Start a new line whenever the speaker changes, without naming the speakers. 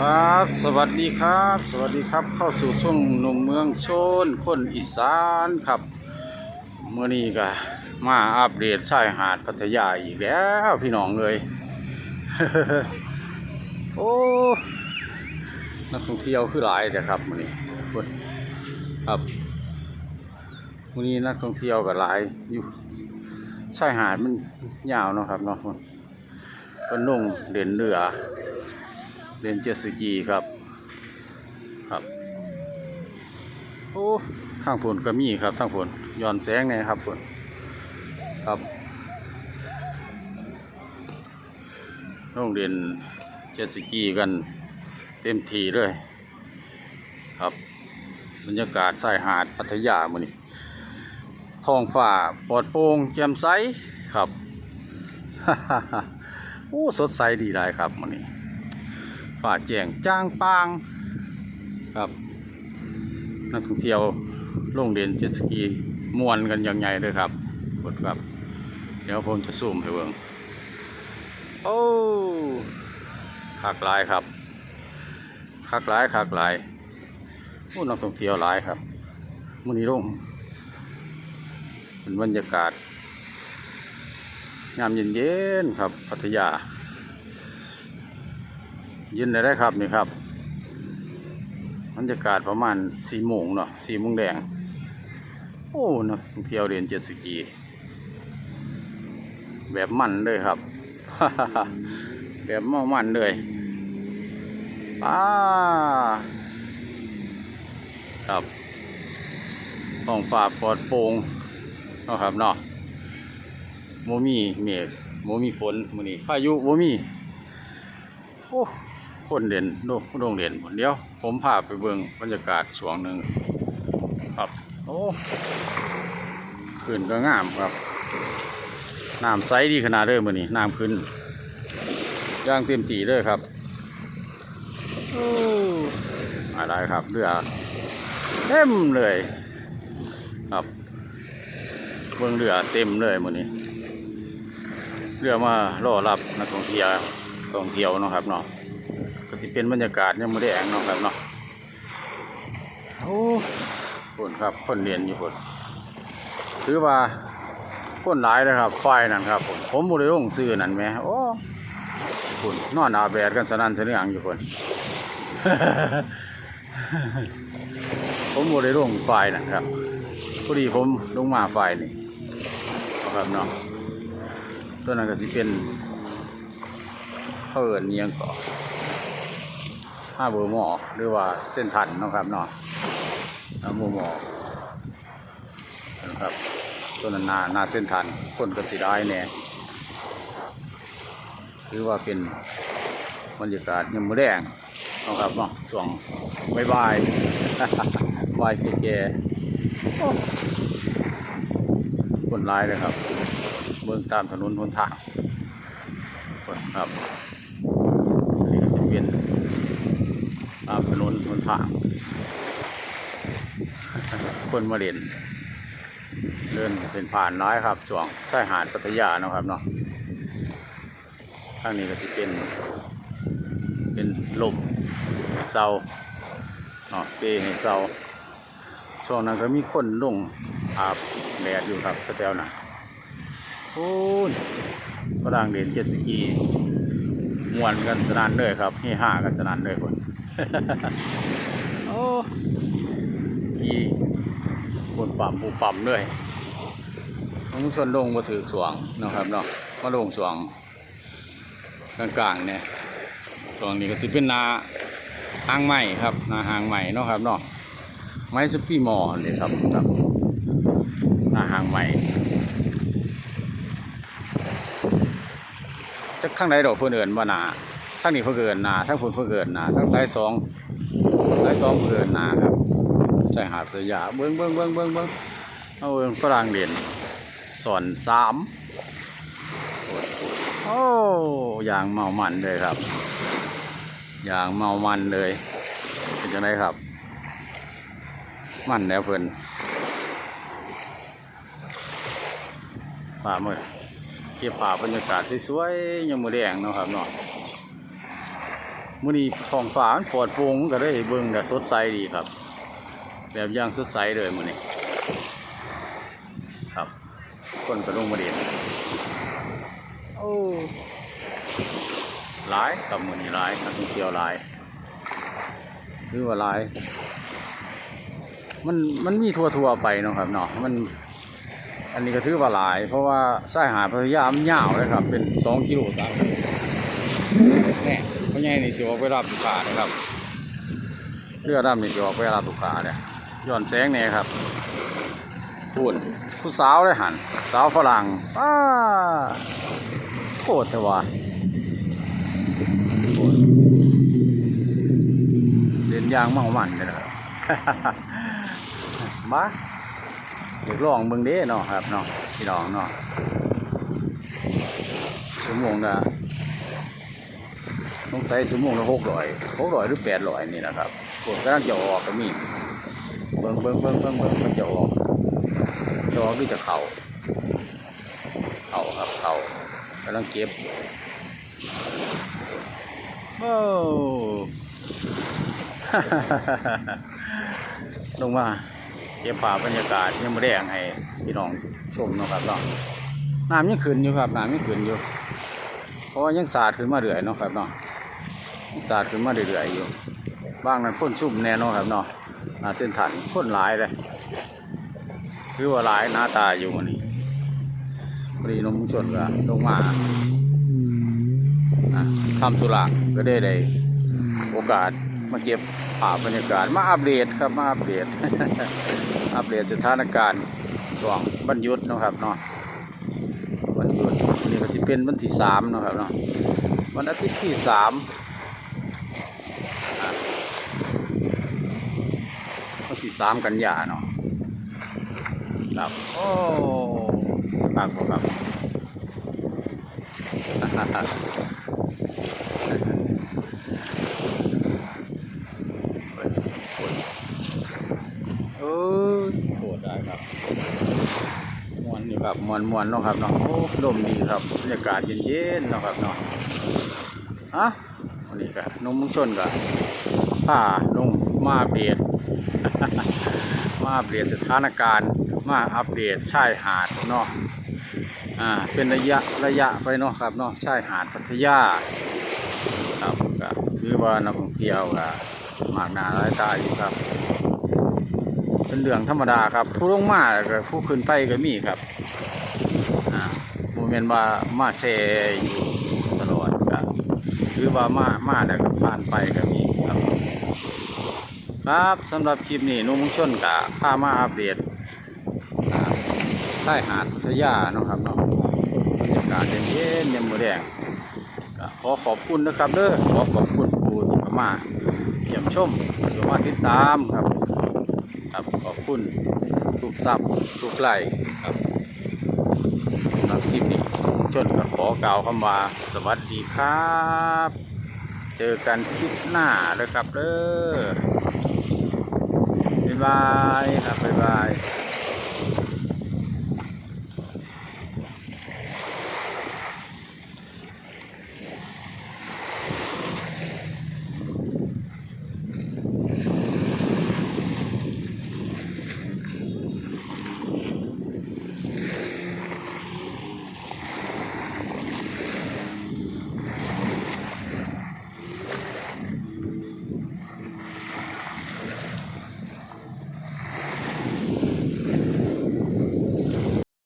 ครับ สวัสดีครับ สวัสดีครับ เข้าสู่ช่วงหนุ่มเมืองโชนคนอีสานครับเมื่อนี้ก็มาอัปเดตชายหาดพัทยาอีกแล้วพี่น้องเลย โอ้ นักท่องเที่ยวคือหลายแต่ครับมื่อนี้ครับมื่อนี้นักท่องเที่ยวก็หลายอยู่ชายหาดมันยาวเนาะครับเนาะมันนุ่งเด่นเรือ เล่นเจ็ตสกีครับครับโอ้ทางผลก็มีครับทางผลย้อนแสงเนี่ยครับผลครับโรงเรียนเจ็ตสกีกันเต็มทีเลยครับบรรยากาศชายหาดพัทยามื้อนี้ท้องฟ้าปลอดโปร่งแจ่มใสครับโอ้สดใสดีได้ครับมื้อนี้ ฝ่าแจ้งจ้างปางครับ นักท่องเที่ยวลงเรียนเจ็ตสกีมวนกันอย่างไงเลยครับกดครับ เดี๋ยวผมจะซูมให้เบิ่งโอ้คักหลายครับคักหลายคักหลายโอ้นักท่องเที่ยวหลายครับมื้อนี้ลงเป็นบรรยากาศยามเย็นๆครับพัทยา ยินได้ได้ครับนี่ครับบรรยากาศประมาณสี่โมงเนาะสี่โมงแดง โอ้นะเที่ยวเรียนเจ็ตสกีแบบมันเลยครับ แบบเมามันเลยป้าครับท้องฟ้าปลอดโปร่งนะครับเนาะโมมีเมฆโมมีฝนมือนี้พายุโมมี โอ้ คนเด่นโรงโรงเรียนเดียว ผมพาไปเบิ่งบรรยากาศช่วงหนึ่งครับ โอ้ขึ้นก็งามครับน้ำใสดีขนาดเลยมือนี้น้ำขึ้นย่างเต็มตีเลยครับอะไรครับเรือเต็มเลย ครับเบิ่งเรือเต็มเลยมือนี้เรือมารอรับนักท่องเที่ยวท่องเที่ยวเนาะครับเนาะ ก็จะเป็นบรรยากาศยังไม่ได้แองเนาะครับเนาะโอ้คนครับคนเรียนอยู่คนถือว่าคนหลายนะครับไฟนั่นครับ ผมผมบริลงซื้อนั่นไหมโอ้คุณนอนอาบแดดกันสนั่นเสนองอยู่คนผมบริลงไฟนั่นครับพอดีผมลงมาไฟนี่เอาครับเนาะตัวนั้นก็จะเป็นเพิ่นเนียงก่อ ห้าเบอร์หมอหรือว่าเส้นทันนะครับเนาะห้าเบอร์หมอนะครับต้นนาหนาเส้นทันคนก็สิได้แน่หรือว่าเป็นบรรยากาศยามมื้อแดงนะครับเนาะช่วงบายๆบายแก่คนร้ายเลยครับ เบิ่งตามถนนหนทางครับอันนี้ก็จะเป็น ตามถนนหนทาง คนมาเล่นเดินเส้นผ่านน้อยครับช่วงชายหาดพัทยานะครับเนาะทางนี้ก็จะเป็น เป็นลมเสาเนาะเปให้เสาช่วงนั้นก็มีคนลงอาบแดดอยู่ครับสแตลน่ะโอ้ยฝรั่งเด่นเจ็ตสกีมวนกันสนานเลยครับเฮฮากันสนานเลยคน โอ้ขี่คนปั๊มผู้ปั๊มเลยลงชนลงมาถือสวงนะครับเนาะมาลงสวงกลางๆเนี่ยสวงนี้ก็จะเป็นนาหางใหม่ครับนาหางใหม่เนาะครับเนาะไม้สปีมอเลยครับครับนาหางใหม่จักข้างใดดอกเพื่นเอินว่านา ทั้งนี้เพื่นเอินนาทั้งเพื่นเพื่นเอินนาทั้งสายสองสายสองเพื่นเอินนาครับใส่หาดสยาเบิ้งเบิ้งเบิ้งเบิ้งเบิ้งเอาเบิ้งฝรั่งเด่นสอนสามโอ้อย่างเมามันเลยครับอย่างเมามันเลย เป็นยังไงครับ มันแล้วเพิ่นป่ามือเก็บภาบรรยากาศสวยๆยังมือแดงเนาะครับเนาะ มื้อนี้ท้องฟ้ามันปลอดโปร่งมันก็ได้เบิ่งก็สดใสดีครับ แบบอย่างสดใสเลยมื้อนี้ครับคนก็ลงมาเด่นโอ้หลายกับมื้อนี้หลายนักท่องเที่ยวหลายคือว่าหลาย มันมันมีทั่วทั่วๆไปเนาะครับเนาะมัน อันนี้ก็ถือว่าหลาย เพราะว่าสายหาดพัทยามันยาวเลยครับ เป็นสองกิโลสามกิโลแน่เพราะไงนี่สิออกไปรับลูกค้านะครับเรือดำนี่สิออกไปรับลูกค้าเนี่ยย้อนแสงเนี่ยครับพูนผู้สาวเลยหันสาวฝรั่งป้าโคตรแต่ว่าเล่นยางเมามันเลยนะครับมาเด็กลองเบิ่งเด้เนาะครับเนาะพี่น้องเนาะชั่วโมงละ ต้องใช้ชั่วโมงละหกร้อยหกร้อยหรือแปดร้อยนี่นะครับผมกำลังจะออกก็มีเบิ่งเบิ่งเบิ่งเบิ่งเบิ่งมันจะออกจะออกหรือจะเข่าเข่าครับเข่ากำลังเก็บโอ้ลงมาเก็บภาพบรรยากาศยังไม่ได้ยังให้พี่น้องชมนะครับเนาะน้ำยังขึ้นอยู่ครับน้ำยังขึ้นอยู่เพราะว่ายังสาดขึ้นมาเรื่อยเนาะครับเนาะยัง สาดขึ้นมาเรื่อยๆอยู่บ้างนั้นพ่นซุ่มแน่นอนครับเนาะเส้นถันพ่นหลายเลยคือว่าหลายหน้าตาอยู่วันนี้พอดีนมชนก็ลงมาทำธุระก็ได้ได้โอกาสมาเก็บภาพบรรยากาศมาอัปเดตครับมาอัปเดตอัปเดตสถานการณ์ช่วงบรรยุทธ์นะครับเนาะวันหยุดวันนี้ก็จะเป็นวันที่สามนะครับเนาะวันอาทิตย์ที่สามอะวัน ที่สามกันยาเนาะครับโอ้สบายบ่ครับเออโหดได้ครับมวนนี่ครับมวนมวนเนาะครับเนาะโอ้ลมดีครับบรรยากาศเย็นๆเนาะครับเนาะอะวันนี้ครับนมมุงชนกับผ้าลงมาอัปเดต มาอัปเดตสถานการณ์ มาอัปเดตชายหาดเนาะอ่าเป็นระยะระยะไปเนาะครับเนาะชายหาดพัทยาครับก็คือว่านักท่องเที่ยวก็มากหน้าหลายตาอยู่ครับ เป็นเรื่องธรรมดาครับ ผู้ลงมาก็ผู้ขึ้นไปก็มีครับอ่าโมเมนว่ามาแซ่อยู่ตลอดก็หรือว่ามามาแล้วก็ผ่านไปก็มีครับ ครับสำหรับคลิปนี้นุ่มชนกะพามาอัปเดตใต้หาดพัทยาเนาะครับเนาะบรรยากาศเย็นเย็นๆยามมื้อแดงขอขอบคุณนะครับเด้อขอขอบคุณผู้ที่เข้ามาเยี่ยมชมหรือว่าติดตามครับ ครับขอบคุณทุกซับทุกไลค์ครับสำหรับคลิปนี้ชนก็ขอกล่าวคำว่าสวัสดีครับ เจอกันคลิปหน้าเลยครับเด้อ บ๊ายบ